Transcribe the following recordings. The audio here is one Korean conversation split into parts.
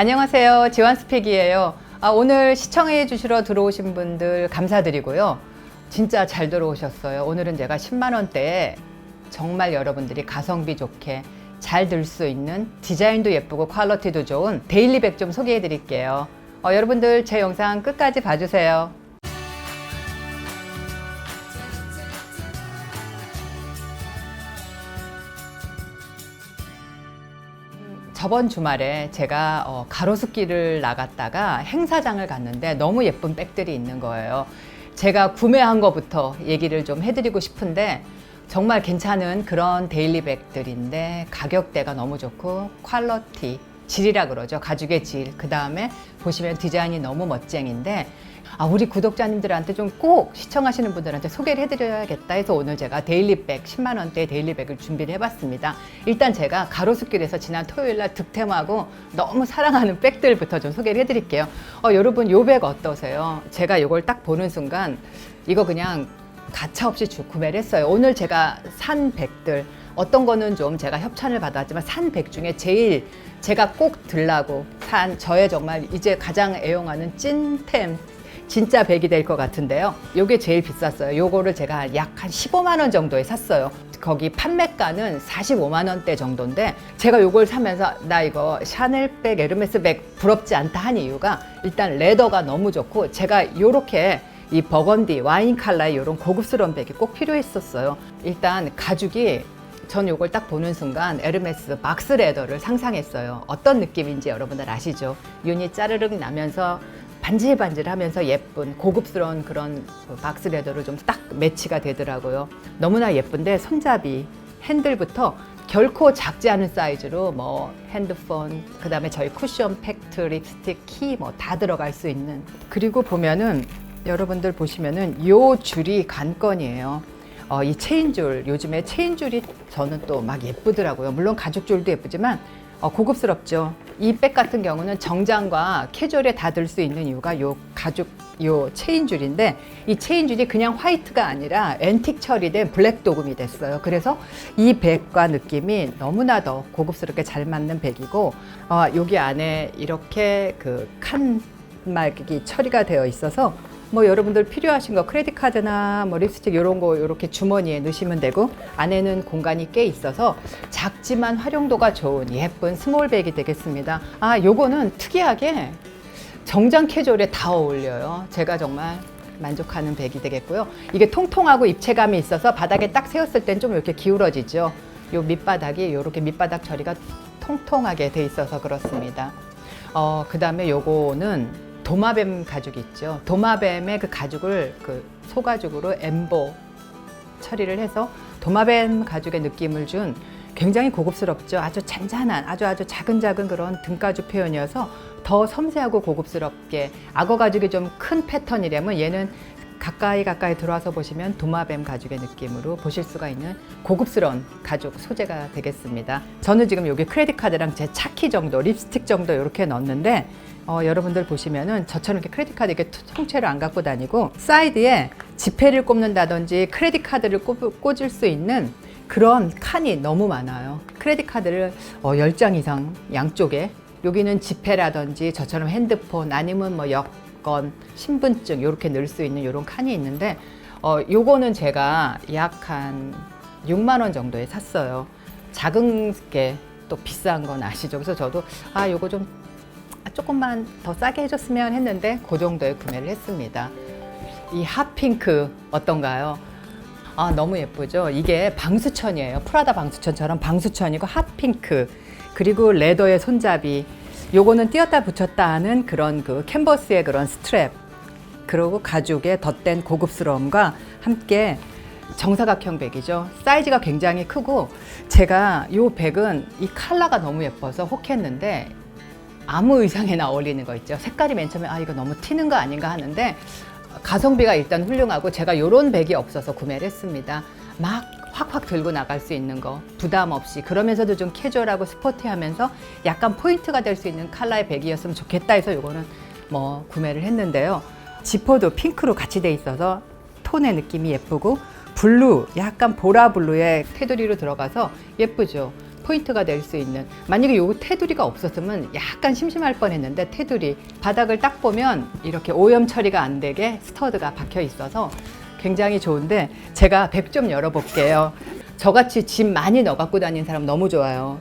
안녕하세요. 지완스픽이에요. 아, 오늘 시청해 주시러 들어오신 분들 감사드리고요. 진짜 잘 들어오셨어요. 오늘은 제가 10만 원대에 정말 여러분들이 가성비 좋게 잘 들 수 있는 디자인도 예쁘고 퀄리티도 좋은 데일리백 좀 소개해 드릴게요. 어, 여러분들 제 영상 끝까지 봐주세요. 저번 주말에 제가 어, 가로수길을 나갔다가 행사장을 갔는데 너무 예쁜 백들이 있는 거예요. 제가 구매한 것부터 얘기를 좀 해드리고 싶은데 정말 괜찮은 그런 데일리 백들인데 가격대가 너무 좋고 퀄러티 질이라 그러죠. 가죽의 질. 그 다음에 보시면 디자인이 너무 멋쟁인데 아, 우리 구독자님들한테 좀 꼭 시청하시는 분들한테 소개를 해드려야겠다 해서 오늘 제가 데일리백 10만 원대 데일리백을 준비를 해봤습니다. 일단 제가 가로수길에서 지난 토요일 날 득템하고 너무 사랑하는 백들부터 좀 소개를 해드릴게요. 어, 여러분 요 백 어떠세요? 제가 이걸 딱 보는 순간 이거 그냥 가차 없이 주- 구매를 했어요. 오늘 제가 산 백들 어떤 거는 좀 제가 협찬을 받았지만 산 백 중에 제일 제가 꼭 들라고 산 저의 정말 이제 가장 애용하는 찐템 진짜 백이 될 것 같은데요. 요게 제일 비쌌어요. 요거를 제가 약 한 15만 원 정도에 샀어요. 거기 판매가는 45만 원대 정도인데 제가 요걸 사면서 나 이거 샤넬백, 에르메스백 부럽지 않다 한 이유가 일단 레더가 너무 좋고 제가 요렇게 이 버건디 와인 컬러의 이런 고급스러운 백이 꼭 필요했었어요. 일단 가죽이 전 요걸 딱 보는 순간 에르메스 박스 레더를 상상했어요. 어떤 느낌인지 여러분들 아시죠? 윤이 짜르륵 나면서 반질반질하면서 예쁜 고급스러운 그런 그 박스 레더로 좀 딱 매치가 되더라고요. 너무나 예쁜데 손잡이 핸들부터 결코 작지 않은 사이즈로 뭐 핸드폰 그 다음에 저희 쿠션 팩트 립스틱 키 뭐 다 들어갈 수 있는 그리고 보면은 여러분들 보시면은 요 줄이 관건이에요. 어, 이 체인줄 요즘에 체인줄이 저는 또 막 예쁘더라고요. 물론 가죽 줄도 예쁘지만 어, 고급스럽죠. 이 백 같은 경우는 정장과 캐주얼에 다 들 수 있는 이유가 요 가죽 요 체인줄인데 이 체인줄이 그냥 화이트가 아니라 앤틱 처리된 블랙 도금이 됐어요. 그래서 이 백과 느낌이 너무나 더 고급스럽게 잘 맞는 백이고 어, 여기 안에 이렇게 그 칸막이 처리가 되어 있어서 뭐 여러분들 필요하신 거 크레딧 카드나 뭐 립스틱 이런 거 이렇게 주머니에 넣으시면 되고 안에는 공간이 꽤 있어서 작지만 활용도가 좋은 예쁜 스몰백이 되겠습니다. 아, 요거는 특이하게 정장 캐주얼에 다 어울려요. 제가 정말 만족하는 백이 되겠고요. 이게 통통하고 입체감이 있어서 바닥에 딱 세웠을 땐 좀 이렇게 기울어지죠. 요 밑바닥이 이렇게 밑바닥 처리가 통통하게 돼 있어서 그렇습니다. 어, 그 다음에 요거는 도마뱀 가죽 있죠. 도마뱀의 그 가죽을 그 소가죽으로 엠보 처리를 해서 도마뱀 가죽의 느낌을 준 굉장히 고급스럽죠. 아주 잔잔한, 아주 아주 작은 작은 그런 등가죽 표현이어서 더 섬세하고 고급스럽게 악어 가죽이 좀 큰 패턴이라면 얘는 가까이 가까이 들어와서 보시면 도마뱀 가죽의 느낌으로 보실 수가 있는 고급스러운 가죽 소재가 되겠습니다. 저는 지금 여기 크레딧 카드랑 제 차키 정도, 립스틱 정도 이렇게 넣었는데 어, 여러분들 보시면은 저처럼 이렇게 크레딧 카드 이렇게 통째로 안 갖고 다니고 사이드에 지폐를 꼽는다든지 크레딧 카드를 꼽, 꽂을 수 있는 그런 칸이 너무 많아요. 크레딧 카드를 어, 10장 이상 양쪽에 여기는 지폐라든지 저처럼 핸드폰 아니면 뭐 여권, 신분증 이렇게 넣을 수 있는 이런 칸이 있는데 어, 요거는 제가 약 한 6만 원 정도에 샀어요. 작은 게 또 비싼 건 아시죠? 그래서 저도 아 요거 좀 조금만 더 싸게 해줬으면 했는데 그 정도에 구매를 했습니다. 이 핫핑크 어떤가요? 아 너무 예쁘죠? 이게 방수천이에요. 프라다 방수천처럼 방수천이고 핫핑크 그리고 레더의 손잡이 요거는 띄었다 붙였다 하는 그런 그 캔버스의 그런 스트랩 그리고 가죽의 덧댄 고급스러움과 함께 정사각형 백이죠. 사이즈가 굉장히 크고 제가 이 백은 이 컬러가 너무 예뻐서 혹했는데 아무 의상에나 어울리는 거 있죠. 색깔이 맨 처음에 아 이거 너무 튀는 거 아닌가 하는데 가성비가 일단 훌륭하고 제가 요런 백이 없어서 구매를 했습니다. 막 확확 들고 나갈 수 있는 거 부담 없이 그러면서도 좀 캐주얼하고 스포티하면서 약간 포인트가 될 수 있는 컬러의 백이었으면 좋겠다 해서 요거는 뭐 구매를 했는데요. 지퍼도 핑크로 같이 돼 있어서 톤의 느낌이 예쁘고 블루 약간 보라 블루의 테두리로 들어가서 예쁘죠. 포인트가 될 수 있는 만약에 요 테두리가 없었으면 약간 심심할 뻔했는데 테두리 바닥을 딱 보면 이렇게 오염 처리가 안 되게 스터드가 박혀 있어서 굉장히 좋은데 제가 백 좀 열어볼게요. 저같이 짐 많이 넣어 갖고 다니는 사람 너무 좋아요.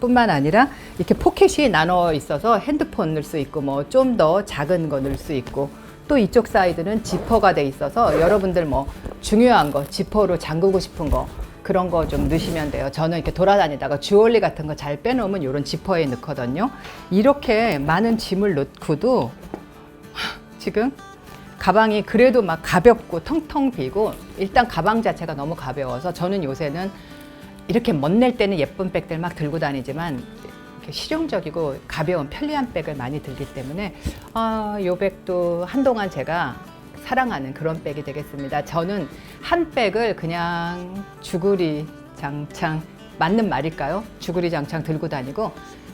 뿐만 아니라 이렇게 포켓이 나눠 있어서 핸드폰 넣을 수 있고 뭐 좀 더 작은 거 넣을 수 있고 또 이쪽 사이드는 지퍼가 돼 있어서 여러분들 뭐 중요한 거 지퍼로 잠그고 싶은 거 그런 거 좀 넣으시면 돼요. 저는 이렇게 돌아다니다가 주얼리 같은 거 잘 빼놓으면 이런 지퍼에 넣거든요. 이렇게 많은 짐을 넣고도 지금 가방이 그래도 막 가볍고 텅텅 비고 일단 가방 자체가 너무 가벼워서 저는 요새는 이렇게 멋낼 때는 예쁜 백들 막 들고 다니지만 이렇게 실용적이고 가벼운 편리한 백을 많이 들기 때문에 아, 요 백도 한동안 제가 사랑하는 그런 백이 되겠습니다. 저는 한 백을 그냥 주구리 장창 맞는 말일까요? 주구리 장창 들고 다니고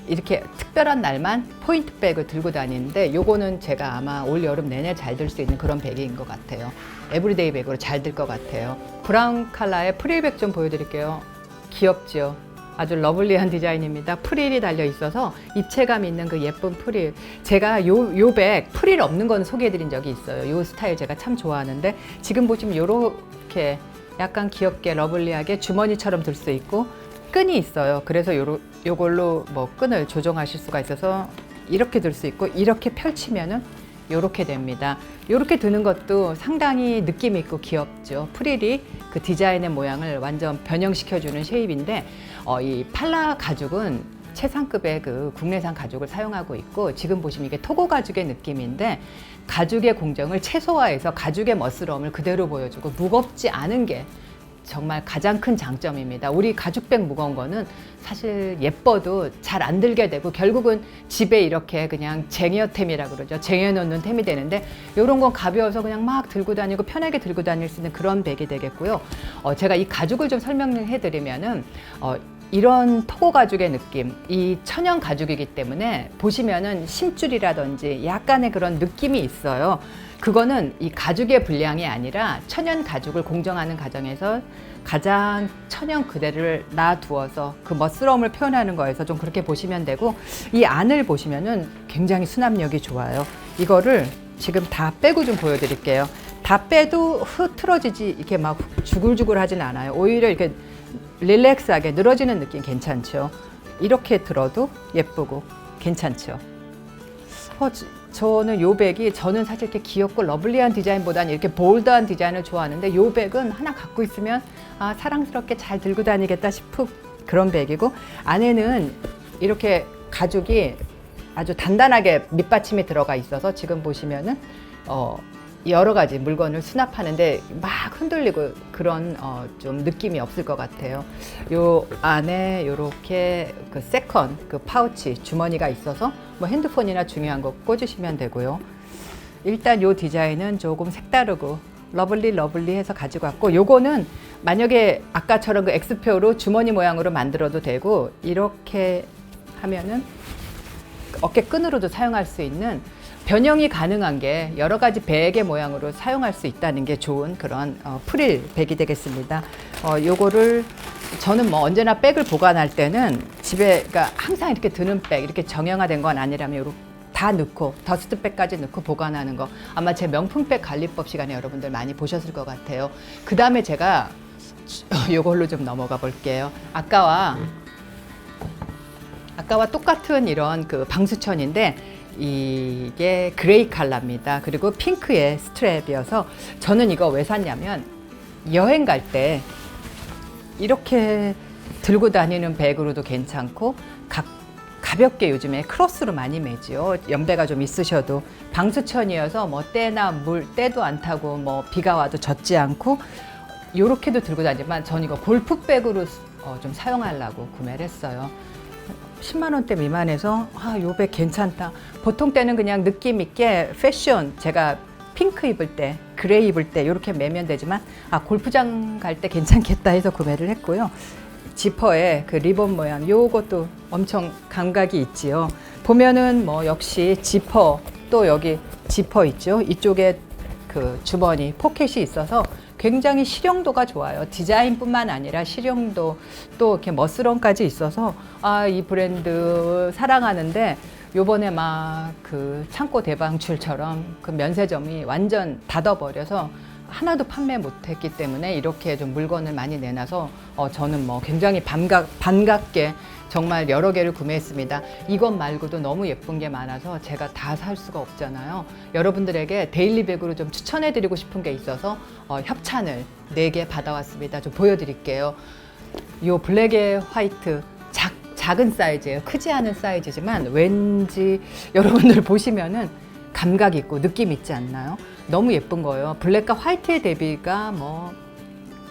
이렇게 특별한 날만 포인트 백을 들고 다니는데 요거는 제가 아마 올 여름 내내 잘 들 수 있는 그런 백인 것 같아요. 에브리데이 백으로 잘 들 것 같아요. 브라운 컬러의 프릴백 좀 보여드릴게요. 귀엽죠? 아주 러블리한 디자인입니다. 프릴이 달려 있어서 입체감 있는 그 예쁜 프릴. 제가 요, 요 백, 프릴 없는 건 소개해드린 적이 있어요. 요 스타일 제가 참 좋아하는데 지금 보시면 요렇게 약간 귀엽게 러블리하게 주머니처럼 들 수 있고 끈이 있어요. 그래서 요로, 요걸로 뭐 끈을 조정하실 수가 있어서 이렇게 들 수 있고 이렇게 펼치면은 요렇게 됩니다. 요렇게 드는 것도 상당히 느낌 있고 귀엽죠. 프릴이 그 디자인의 모양을 완전 변형시켜주는 쉐입인데 어, 이 팔라 가죽은 최상급의 그 국내산 가죽을 사용하고 있고 지금 보시면 이게 토고 가죽의 느낌인데 가죽의 공정을 최소화해서 가죽의 멋스러움을 그대로 보여주고 무겁지 않은 게 정말 가장 큰 장점입니다. 우리 가죽백 무거운 거는 사실 예뻐도 잘 안 들게 되고 결국은 집에 이렇게 그냥 쟁여템이라 그러죠. 쟁여놓는 템이 되는데 이런 건 가벼워서 그냥 막 들고 다니고 편하게 들고 다닐 수 있는 그런 백이 되겠고요. 어, 제가 이 가죽을 좀 설명해 드리면은 어, 이런 토고 가죽의 느낌, 이 천연 가죽이기 때문에 보시면은 심줄이라든지 약간의 그런 느낌이 있어요. 그거는 이 가죽의 분량이 아니라 천연 가죽을 공정하는 과정에서 가장 천연 그대를 놔두어서 그 멋스러움을 표현하는 거에서 좀 그렇게 보시면 되고 이 안을 보시면은 굉장히 수납력이 좋아요. 이거를 지금 다 빼고 좀 보여드릴게요. 다 빼도 흐트러지지 이렇게 막 주글주글 하진 않아요. 오히려 이렇게 릴렉스하게 늘어지는 느낌 괜찮죠. 이렇게 들어도 예쁘고 괜찮죠. 어, 저- 저는 요 백이 저는 사실 이렇게 귀엽고 러블리한 디자인보다는 이렇게 볼드한 디자인을 좋아하는데 요 백은 하나 갖고 있으면 아, 사랑스럽게 잘 들고 다니겠다 싶은 그런 백이고 안에는 이렇게 가죽이 아주 단단하게 밑받침이 들어가 있어서 지금 보시면은 어, 여러 가지 물건을 수납하는데 막 흔들리고 그런 어, 좀 느낌이 없을 것 같아요. 요 안에 요렇게 그 세컨 그 파우치 주머니가 있어서 뭐 핸드폰이나 중요한 거 꽂으시면 되고요. 일단 요 디자인은 조금 색다르고 러블리 러블리 해서 가지고 왔고 요거는 만약에 아까처럼 그 엑스표로 주머니 모양으로 만들어도 되고 이렇게 하면은 어깨 끈으로도 사용할 수 있는 변형이 가능한 게 여러 가지 베개 모양으로 사용할 수 있다는 게 좋은 그런 어, 프릴 백이 되겠습니다. 어, 요거를 저는 뭐 언제나 백을 보관할 때는 집에 그러니까 항상 이렇게 드는 백 이렇게 정형화된 건 아니라면 요렇게 다 넣고 더스트백까지 넣고 보관하는 거 아마 제 명품백 관리법 시간에 여러분들 많이 보셨을 것 같아요. 그 다음에 제가 요걸로 좀 넘어가 볼게요. 아까와 아까와 똑같은 이런 그 방수천인데 이게 그레이 컬러입니다. 그리고 핑크의 스트랩이어서 저는 이거 왜 샀냐면 여행 갈 때 이렇게 들고 다니는 백으로도 괜찮고 가, 가볍게 요즘에 크로스로 많이 매지요. 연배가 좀 있으셔도 방수천이어서 뭐 때나 물 때도 안 타고 뭐 비가 와도 젖지 않고 요렇게도 들고 다니지만 전 이거 골프백으로 어, 좀 사용하려고 구매를 했어요. 10만 원대 미만에서 아, 요백 괜찮다. 보통 때는 그냥 느낌 있게 패션 제가 핑크 입을 때, 그레이 입을 때 이렇게 매면 되지만 아, 골프장 갈 때 괜찮겠다 해서 구매를 했고요. 지퍼에 그 리본 모양 요것도 엄청 감각이 있지요. 보면은 뭐 역시 지퍼 또 여기 지퍼 있죠. 이쪽에 그 주머니 포켓이 있어서 굉장히 실용도가 좋아요. 디자인뿐만 아니라 실용도 또 이렇게 멋스러움까지 있어서 아, 이 브랜드 사랑하는데 요번에 막 그 창고 대방출처럼 그 면세점이 완전 닫아버려서 하나도 판매 못했기 때문에 이렇게 좀 물건을 많이 내놔서 어, 저는 뭐 굉장히 반갑, 반갑게 정말 여러 개를 구매했습니다. 이것 말고도 너무 예쁜 게 많아서 제가 다 살 수가 없잖아요. 여러분들에게 데일리백으로 좀 추천해드리고 싶은 게 있어서 어, 협찬을 네 개 받아왔습니다. 좀 보여드릴게요. 요 블랙의 화이트 작, 작은 사이즈예요. 크지 않은 사이즈지만 왠지 여러분들 보시면은 감각 있고 느낌 있지 않나요? 너무 예쁜 거예요. 블랙과 화이트의 대비가 뭐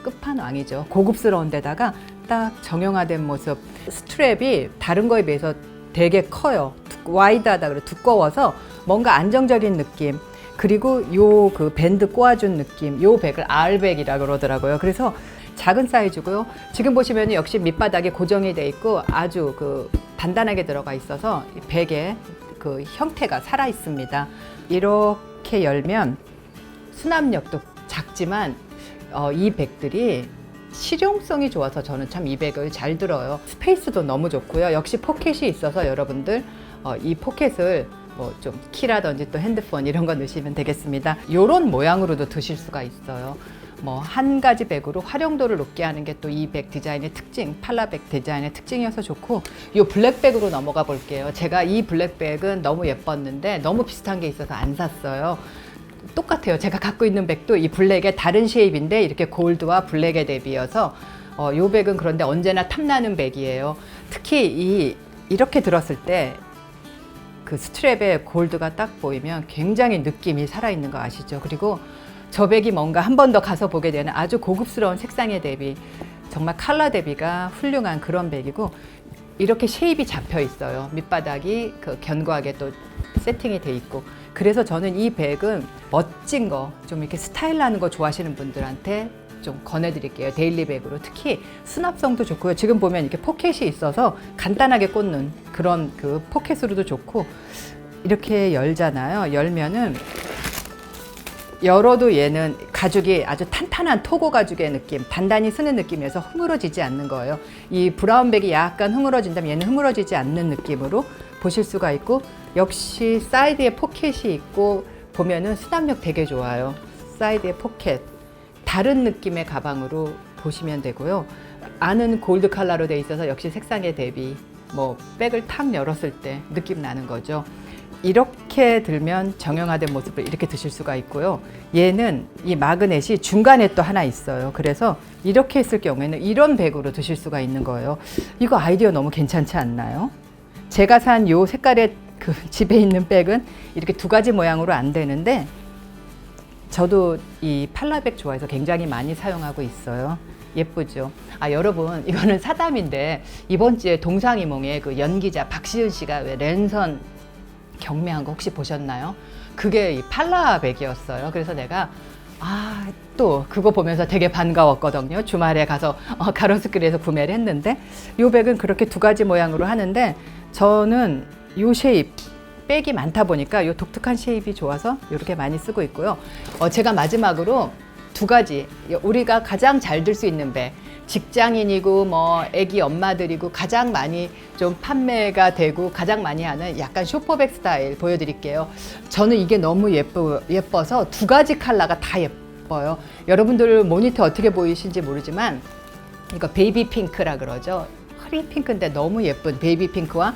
끝판왕이죠. 고급스러운 데다가 딱 정형화된 모습. 스트랩이 다른 거에 비해서 되게 커요. 두- 와이드하다 그래 두꺼워서 뭔가 안정적인 느낌. 그리고 요 그 밴드 꼬아준 느낌. 요 백을 R백이라 그러더라고요. 그래서 작은 사이즈고요. 지금 보시면 역시 밑바닥에 고정이 돼 있고 아주 그 단단하게 들어가 있어서 이 백의 그 형태가 살아 있습니다. 이렇게 열면 수납력도 작지만 어, 이 백들이 실용성이 좋아서 저는 참이 백을 잘 들어요. 스페이스도 너무 좋고요. 역시 포켓이 있어서 여러분들 어, 이 포켓을 뭐 좀 키라든지 또 핸드폰 이런 거 넣으시면 되겠습니다. 이런 모양으로도 드실 수가 있어요. 뭐 한 가지 백으로 활용도를 높게 하는 게 또 이 백 디자인의 특징, 팔라백 디자인의 특징이어서 좋고 이 블랙백으로 넘어가 볼게요. 제가 이 블랙백은 너무 예뻤는데 너무 비슷한 게 있어서 안 샀어요. 똑같아요. 제가 갖고 있는 백도 이 블랙의 다른 쉐입인데 이렇게 골드와 블랙에 대비해서 어, 요 백은 그런데 언제나 탐나는 백이에요. 특히 이 이렇게 들었을 때 그 스트랩에 골드가 딱 보이면 굉장히 느낌이 살아있는 거 아시죠? 그리고 저 백이 뭔가 한 번 더 가서 보게 되는 아주 고급스러운 색상의 대비 정말 컬러 대비가 훌륭한 그런 백이고 이렇게 쉐입이 잡혀 있어요. 밑바닥이 그 견고하게 또 세팅이 돼 있고 그래서 저는 이 백은 멋진 거 좀 이렇게 스타일 나는 거 좋아하시는 분들한테 좀 권해드릴게요. 데일리 백으로 특히 수납성도 좋고요. 지금 보면 이렇게 포켓이 있어서 간단하게 꽂는 그런 그 포켓으로도 좋고 이렇게 열잖아요. 열면은 열어도 얘는 가죽이 아주 탄탄한 토고 가죽의 느낌, 단단히 쓰는 느낌이어서 흐물어지지 않는 거예요. 이 브라운 백이 약간 흐물어진다면 얘는 흐물어지지 않는 느낌으로 보실 수가 있고 역시 사이드에 포켓이 있고 보면은 수납력 되게 좋아요. 사이드에 포켓. 다른 느낌의 가방으로 보시면 되고요. 안은 골드 컬러로 돼 있어서 역시 색상의 대비 뭐 백을 탁 열었을 때 느낌 나는 거죠. 이렇게 들면 정형화된 모습을 이렇게 드실 수가 있고요. 얘는 이 마그넷이 중간에 또 하나 있어요. 그래서 이렇게 했을 경우에는 이런 백으로 드실 수가 있는 거예요. 이거 아이디어 너무 괜찮지 않나요? 제가 산 요 색깔의 그 집에 있는 백은 이렇게 두 가지 모양으로 안 되는데 저도 이 팔라백 좋아해서 굉장히 많이 사용하고 있어요. 예쁘죠? 아, 여러분, 이거는 사담인데, 이번 주에 동상이몽에 그 연기자 박시은 씨가 왜 랜선 경매한 거 혹시 보셨나요? 그게 이 팔라백이었어요. 그래서 내가 아, 또 그거 보면서 되게 반가웠거든요. 주말에 가서 어, 가로수길에서 구매를 했는데 요 백은 그렇게 두 가지 모양으로 하는데 저는 요 쉐입 백이 많다 보니까 요 독특한 쉐입이 좋아서 이렇게 많이 쓰고 있고요. 어, 제가 마지막으로 두 가지 우리가 가장 잘 들 수 있는 백 직장인이고 뭐 아기 엄마들이고 가장 많이 좀 판매가 되고 가장 많이 하는 약간 쇼퍼백 스타일 보여드릴게요. 저는 이게 너무 예쁘, 예뻐서 두 가지 컬러가 다 예뻐요. 여러분들 모니터 어떻게 보이신지 모르지만 이거 베이비 핑크라 그러죠. 허리 핑크인데 너무 예쁜 베이비 핑크와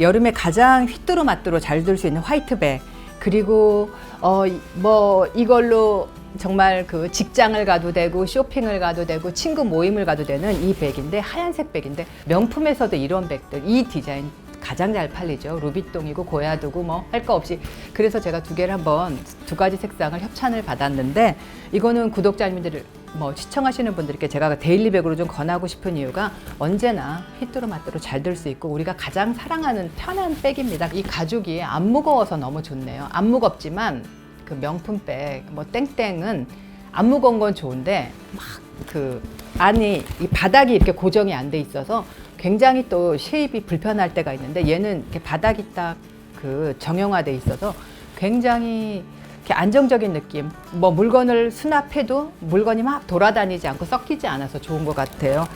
여름에 가장 휘뚜루마뚜루 잘 들 수 있는 화이트백 그리고 어 뭐 이걸로 정말 그 직장을 가도 되고 쇼핑을 가도 되고 친구 모임을 가도 되는 이 백인데 하얀색 백인데 명품에서도 이런 백들 이 디자인 가장 잘 팔리죠. 루비똥이고 고야두고 뭐 할 거 없이 그래서 제가 두 개를 한번 두 가지 색상을 협찬을 받았는데 이거는 구독자님들 뭐 시청하시는 분들께 제가 데일리백으로 좀 권하고 싶은 이유가 언제나 휘뚜루마뚜루 잘들 수 있고 우리가 가장 사랑하는 편한 백입니다. 이 가죽이 안 무거워서 너무 좋네요. 안 무겁지만 그 명품 백, 뭐 땡땡은 안 무거운 건 좋은데 막 그 안이 이 바닥이 이렇게 고정이 안 돼 있어서 굉장히 또 쉐입이 불편할 때가 있는데 얘는 이렇게 바닥이 딱 그 정형화돼 있어서 굉장히 이렇게 안정적인 느낌. 뭐 물건을 수납해도 물건이 막 돌아다니지 않고 섞이지 않아서 좋은 것 같아요.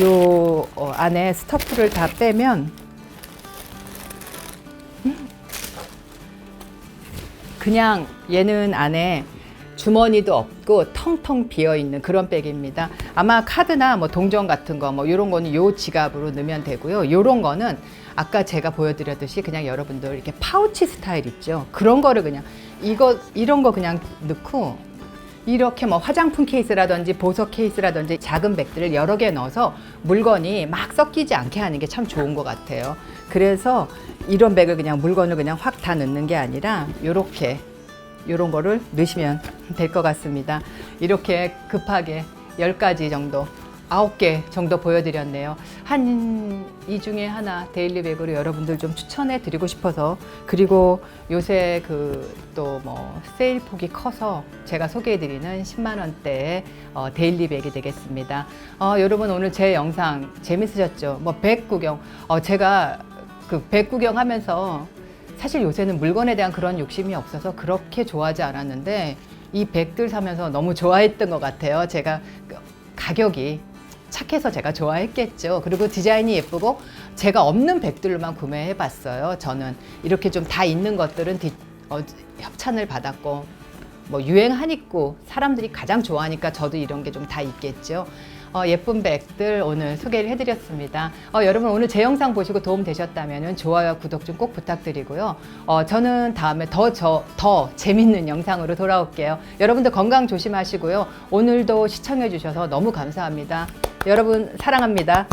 요 어, 안에 스터프를 다 빼면 그냥 얘는 안에 주머니도 없고 텅텅 비어 있는 그런 백입니다. 아마 카드나 뭐 동전 같은 거 뭐 이런 거는 요 지갑으로 넣으면 되고요. 요런 거는 아까 제가 보여드렸듯이 그냥 여러분들 이렇게 파우치 스타일 있죠. 그런 거를 그냥 이거 이런 거 그냥 넣고 이렇게 뭐 화장품 케이스라든지 보석 케이스라든지 작은 백들을 여러 개 넣어서 물건이 막 섞이지 않게 하는 게 참 좋은 것 같아요. 그래서 이런 백을 그냥 물건을 그냥 확 다 넣는 게 아니라 이렇게 이런 거를 넣으시면 될 것 같습니다. 이렇게 급하게 10가지 정도, 9개 정도 보여드렸네요. 한 이 중에 하나 데일리백으로 여러분들 좀 추천해 드리고 싶어서 그리고 요새 그 또 뭐 세일 폭이 커서 제가 소개해 드리는 10만 원대의 어, 데일리백이 되겠습니다. 어, 여러분 오늘 제 영상 재밌으셨죠? 뭐 백 구경, 어, 제가 그 백 구경 하면서 사실 요새는 물건에 대한 그런 욕심이 없어서 그렇게 좋아하지 않았는데 이 백들 사면서 너무 좋아했던 것 같아요. 제가 그 가격이 착해서 제가 좋아했겠죠. 그리고 디자인이 예쁘고 제가 없는 백들로만 구매해 봤어요. 저는 이렇게 좀 다 있는 것들은 디- 어, 협찬을 받았고 뭐 있고 사람들이 가장 좋아하니까 저도 이런 게 좀 다 있겠죠. 어, 예쁜 백들 오늘 소개를 해드렸습니다. 어, 여러분 오늘 제 영상 보시고 도움 되셨다면 좋아요, 구독 좀 꼭 부탁드리고요. 어, 저는 다음에 더, 저, 더 재밌는 영상으로 돌아올게요. 여러분들 건강 조심하시고요. 오늘도 시청해 주셔서 너무 감사합니다. 여러분 사랑합니다.